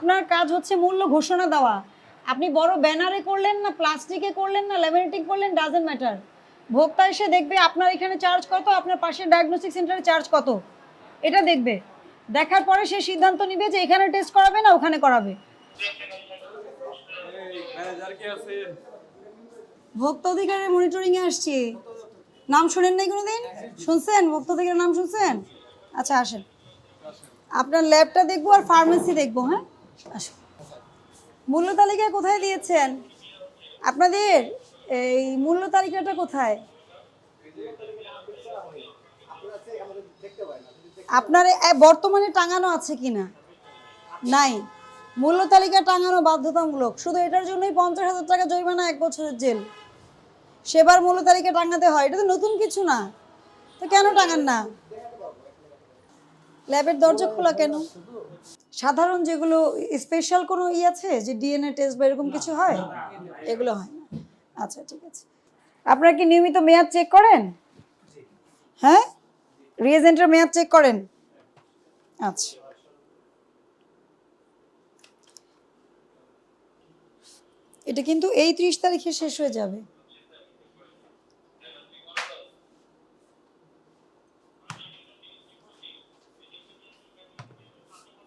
আপনার কাজ হচ্ছে মূল্য ঘোষণা দেওয়া। আপনি বড় ব্যানারে করলেন না প্লাস্টিকে করলেন না ল্যামিনেটিং করলেন ডাজেন্ট ম্যাটার ভোক্তা এসে দেখবে আপনার এখানে চার্জ কত আপনার পাশের ডায়াগনস্টিক সেন্টারে চার্জ কত। এটা দেখবে। দেখার পরে সে সিদ্ধান্ত নিবে যে এখানে টেস্ট করাবে না ওখানে করাবে। ভোক্তা অধিকারের মনিটরিং এ আসছি। নাম শোনেন নাই কোনোদিন? শুনছেন? ভোক্তা অধিকারের নাম শুনছেন? আচ্ছা আসেন। আপনার ল্যাবটা দেখব আর ফার্মেসি দেখব হ্যাঁ? মূল্য তালিকা কোথায় দিয়েছেন? আপনাদের? এই মূল্য তালিকাটা কোথায়? আপনার বর্তমানে টাঙানো আছে কিনা? নাই। মূল্য তালিকা টাঙানো বাধ্যতামূলক। শুধু এটার জন্যই পঞ্চাশ হাজার টাকা জরিমানা এক বছরের জেল। সেবার মূল্য তালিকা টাঙাতে হয়। এটা তো নতুন কিছু না। তো কেন টাঙান না? ল্যাবের দরজা খোলা কেন? সাধারণ যেগুলো স্পেশাল কোনো ই আছে যে ডিএনএ টেস্ট বা এরকম কিছু হয়? এগুলো হয় না। আচ্ছা ঠিক আছে। আপনারা কি নিয়মিত মেয়াদ চেক করেন? হ্যাঁ? রিয়েজেন্টের মেয়াদ চেক করেন? আচ্ছা। এটা কিন্তু এই ত্রিশ তারিখে শেষ হয়ে যাবে।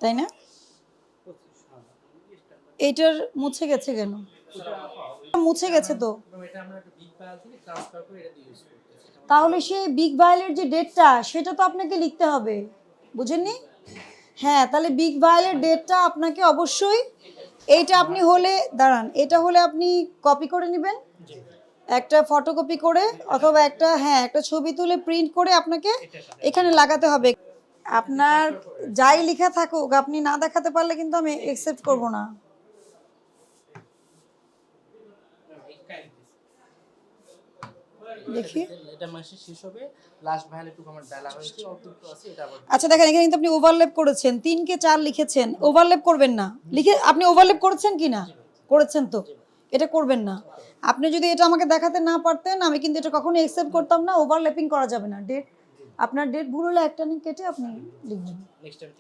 তাই না? এইটার মুছে গেছে কেন? মুছে গেছে তো। তাহলে সেই বিগ ভাইলের যে ডেটটা সেটা তো আপনাকে লিখতে হবে। বুঝেননি? হ্যাঁ তাহলে বিগ ভাইলের ডেটটা আপনাকে অবশ্যই এইটা আপনি হলে, দাঁড়ান, এটা হলে আপনি কপি করে নেবেন। একটা ফটোকপি করে, অথবা একটা হ্যাঁ একটা ছবি তুলে প্রিন্ট করে আপনাকে এখানে লাগাতে হবে। আপনার যাই লেখা থাকুক আপনি না দেখাতে পারলে কিন্তু আমি একসেপ্ট করব না। দেখি। এটা মাসে শেষ হবে। লাস্ট ভাইল একটু আমার ডালা হয়েছে একটু আছে এটা আচ্ছা দেখেন এখানে কিন্তু আপনি ওভারল্যাপ করেছেন তিনকে চার লিখেছেন। ওভারল্যাপ করবেন না। লিখে আপনি ওভারল্যাপ করেছেন কি না করেছেন তো। এটা করবেন না। আপনি যদি এটা আমাকে দেখাতে না পারতেন আমি কিন্তু এটা কখনো অ্যাকসেপ্ট করতাম না ওভারল্যাপিং করা যাবে না। ডেট আপনার ডেট ভুল হলে একটা নিয়ে কেটে আপনি লিখবেন নেক্সট টাইম।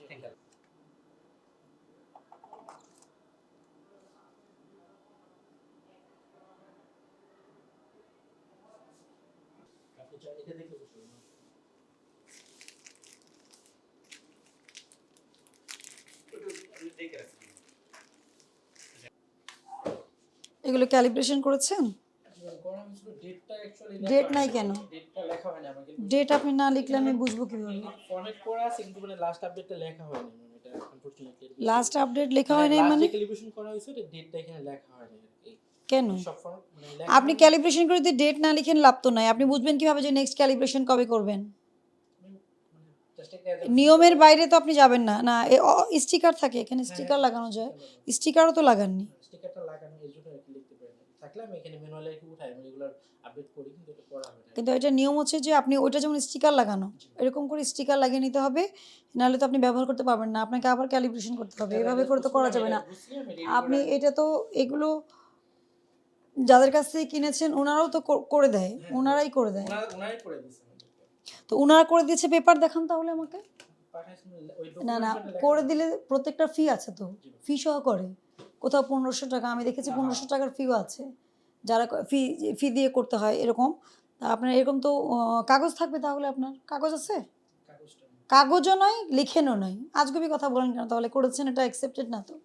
এগুলো ক্যালিব্রেশন করেছেন? ডেট নাই কেন? লেখা হয়নি আমার কিন্তু ডেট আপনি না লিখলে আমি বুঝব কীভাবে? ফরম্যাট করা আছে কিন্তু মানে লাস্ট আপডেটটা লেখা হয়নি মানে এটা আনফরচুনেটলি লাস্ট আপডেট লেখা হয় নাই মানে? ক্যালিব্রেশন করা হয়েছে এটা ডেটটা এখানে লেখা হয়নি কেন? মানে আপনি ক্যালিব্রেশন করে যদি ডেট না লিখেন লাভ তো নাই। আপনি বুঝবেন কীভাবে যে নেক্সট ক্যালিব্রেশন কবে করবেন? নিয়মের বাইরে তো আপনি যাবেন না। না স্টিকার থাকে। এখানে স্টিকার লাগানো যায়। স্টিকারও তো লাগাননি। স্টিকারটা লাগানো এর জন্য আর কি লিখতে পারি না থাকলে আমি এখানে ম্যানুয়ালি একটু উঠাই আমি রেগুলার আপডেট করি কিন্তু এটা করা হবে না। কিন্তু এটা নিয়ম হচ্ছে যে আপনি ওইটা যেমন স্টিকার লাগানো এরকম করে স্টিকার লাগিয়ে নিতে হবে নাহলে তো আপনি ব্যবহার করতে পারবেন না আপনাকে আবার ক্যালিব্রেশন করতে হবে এভাবে করে তো করা যাবে না। আপনি এটা তো এগুলো যাদের কাছ থেকে কিনেছেন ওনারাও তো কর- করে দেয় ওনারাই করে দেয়। ওনারাই করে দিয়েছে তো ওনারা করে দিয়েছে পেপার দেখান তাহলে আমাকে। না না করে দিলে প্রত্যেকটা ফি আছে তো। ফি সহ করে কোথাও পনেরোশো টাকা আমি দেখেছি পনেরোশো টাকার ফিও আছে। যারা ফি ফি দিয়ে করতে হয় এরকম আপনার এরকম তো কাগজ থাকবে তাহলে আপনার? কাগজ আছে? কাগজও নয়, লিখেনও নয়। আজগুবি কথা বলেন কেন? তাহলে করেছেন, এটা অ্যাকসেপ্টেড না তো?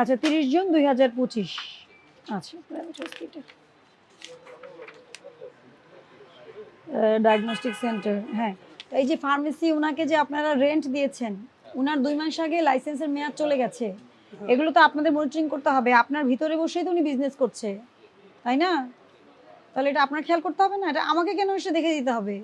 আচ্ছা তিরিশ জুন দুই হাজার পঁচিশ। আচ্ছা ডায়াগনস্টিক সেন্টার হ্যাঁ। এই যে ফার্মেসি ওনাকে যে আপনারা রেন্ট দিয়েছেন ওনার দুই মাস আগে লাইসেন্সের মেয়াদ চলে গেছে। এগুলো তো আপনাদের মনিটরিং করতে হবে। আপনার ভিতরে বসেই তো উনি বিজনেস করছে। তাই না? তাহলে এটা আপনার খেয়াল করতে হবে না? এটা আমাকে কেন এসে দেখে দিতে হবে?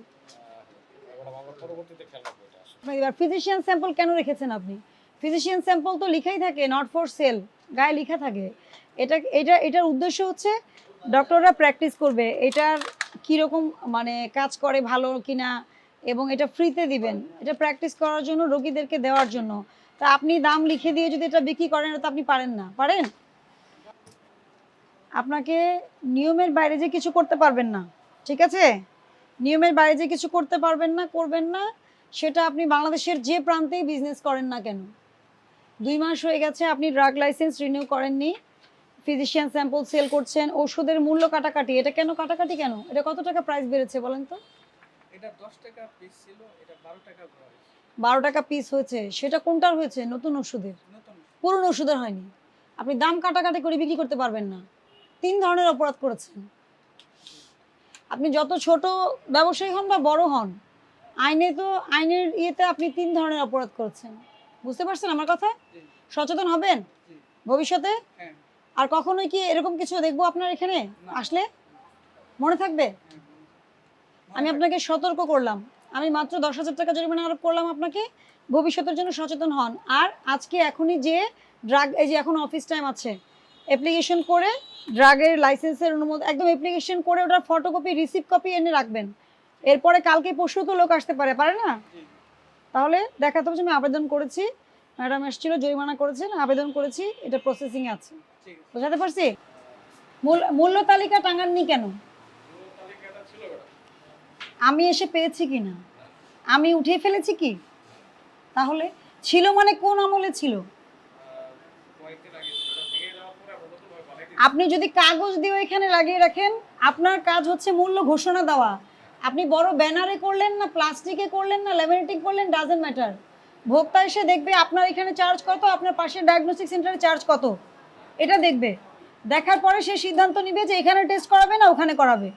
এবার ফিজিশিয়ান স্যাম্পল কেন রেখেছেন আপনি? ফিজিশিয়ান স্যাম্পল তো লিখাই থাকে নট ফর সেল গায়ে লেখা থাকে। এটা এটা, এটার উদ্দেশ্য হচ্ছে ডক্টররা প্র্যাকটিস করবে। এটার কীরকম মানে কাজ করে ভালো কিনা? এবং এটা ফ্রিতে দিবেন। এটা প্র্যাকটিস করার জন্য, রোগীদেরকে দেওয়ার জন্য। তা আপনি দাম লিখে দিয়ে যদি এটা বিক্রি করেন, এটা তো আপনি পারেন না। পারেন? আপনাকে নিয়মের বাইরে যে কিছু করতে পারবেন না, ঠিক আছে? নিয়মের বাইরে যে কিছু করতে পারবেন না, করবেন না, সেটা আপনি বাংলাদেশের যে প্রান্তেই বিজনেস করেন না কেন। দুই মাস হয়ে গেছে, আপনি ড্রাগ লাইসেন্স রিনিউ করেননি ফিজিশিয়ান স্যাম্পল সেল করছেন, ওষুধের মূল্য কাটাকাটি, এটা কেন কাটাকাটি কেন? এটা কত টাকা প্রাইস বেড়েছে বলেন তো? এটা দশ টাকা পিস ছিল এটা বারো টাকা প্রাইস বারো টাকা পিস হয়েছে। সেটা কোনটার হয়েছে? নতুন ওষুধের? নতুন পুরনো ওষুধের হয়নি। আপনি দাম কাটাকাটি করে বিক্রি করতে পারবেন না। তিন ধরনের অপরাধ করেছেন। আপনি যত ছোট ব্যবসায়ী হন বা বড় হন আইনে তো আইনের ইয়েতে আপনি তিন ধরনের অপরাধ করেছেন। বুঝতে পারছেন আমার কথা? সচেতন হবেন? ভবিষ্যতে? হ্যাঁ। আর কখনোই কি এরকম কিছু দেখব আপনার এখানে? আসলে? মনে থাকবে? হ্যাঁ। আমি আপনাকে সতর্ক করলাম। আমি মাত্র দশ হাজার টাকা জরিমানা আরোপ করলাম আপনাকে। ভবিষ্যতের জন্য সচেতন হন। আর আজকে এখনই যে ড্রাগ এই যে এখন অফিস টাইম আছে অ্যাপ্লিকেশন করে ড্রাগের লাইসেন্সের অনুমোদন একদম অ্যাপ্লিকেশন করে ওটার ফটোকপি রিসিভ কপি এনে রাখবেন। এরপরে কালকে পরশু তো লোক আসতে পারে পারে না? তাহলে দেখাতে হবে আমি আবেদন করেছি ম্যাডাম এসেছিল জরিমানা করেছেন আবেদন করেছি এটা প্রসেসিং আছে। বোঝাতে পারছি? মূল- মূল্য তালিকা টাঙাননি কেন? আমি এসে পেয়েছি কি না আমি উঠিয়ে ফেলেছি কি? তাহলে ছিল মানে কোন আমলে ছিল? আপনি যদি কাগজ দিয়ে এখানে লাগিয়ে রাখেন, আপনার কাজ হচ্ছে মূল্য ঘোষণা দেওয়া। আপনি বড় ব্যানারে করলেন না, প্লাস্টিকে করলেন না ল্যামিনেটিং করলেন ডাজেন্ট ম্যাটার ভোক্তা এসে দেখবে আপনার এখানে চার্জ কত, আপনার পাশে ডায়াগনস্টিক সেন্টারে চার্জ কত। এটা দেখবে। দেখার পরে সে সিদ্ধান্ত নিবে যে এখানে টেস্ট করাবে না, ওখানে করাবে।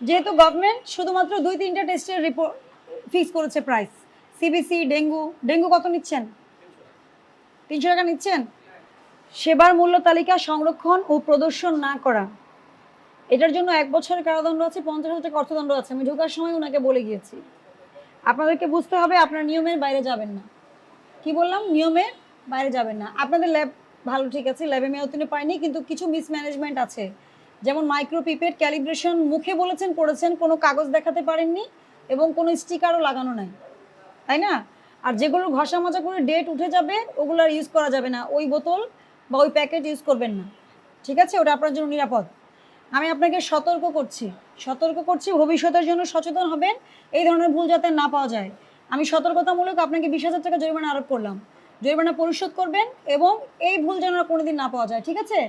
যেহেতু গভর্নমেন্ট শুধুমাত্র দুই তিনটা টেস্টের রিপোর্ট ফিক্স করেছে প্রাইস সিবিসি ডেঙ্গু ডেঙ্গু কত নিচ্ছেন? তিনশো টাকা নিচ্ছেন? সেবার মূল্য তালিকা সংরক্ষণ ও প্রদর্শন না করা। এটার জন্য এক বছরের কারাদণ্ড আছে, পঞ্চাশ হাজার টাকা অর্থদণ্ড আছে। আমি ঢোকার সময় ওনাকে বলে গিয়েছি। আপনাদেরকে বুঝতে হবে, আপনার নিয়মের বাইরে যাবেন না। কি বললাম? নিয়মের বাইরে যাবেন না। আপনাদের ল্যাব ভালো ঠিক আছে ল্যাবে মেয়তিনে পাইনি কিন্তু কিছু মিসম্যানেজমেন্ট আছে। যেমন মাইক্রো পিপেড ক্যালিব্রেশন মুখে বলেছেন করেছেন কোনো কাগজ দেখাতে পারেননি এবং কোনো স্টিকারও লাগানো নাই। তাই না? আর যেগুলো ঘষা মাজা করে ডেট উঠে যাবে, ওগুলো আর ইউজ করা যাবে না। ওই বোতল বা ওই প্যাকেট ইউজ করবেন না। ঠিক আছে? ওটা আপনার জন্য নিরাপদ। আমি আপনাকে সতর্ক করছি। সতর্ক করছি, ভবিষ্যতের জন্য সচেতন হবেন। এই ধরনের ভুল যাতে না পাওয়া যায়। আমি সতর্কতামূলক আপনাকে বিশ হাজার টাকা জরিমানা আরোপ করলাম। জরিমানা পরিশোধ করবেন এবং এই ভুল যেন কোনোদিন না পাওয়া যায়। ঠিক আছে?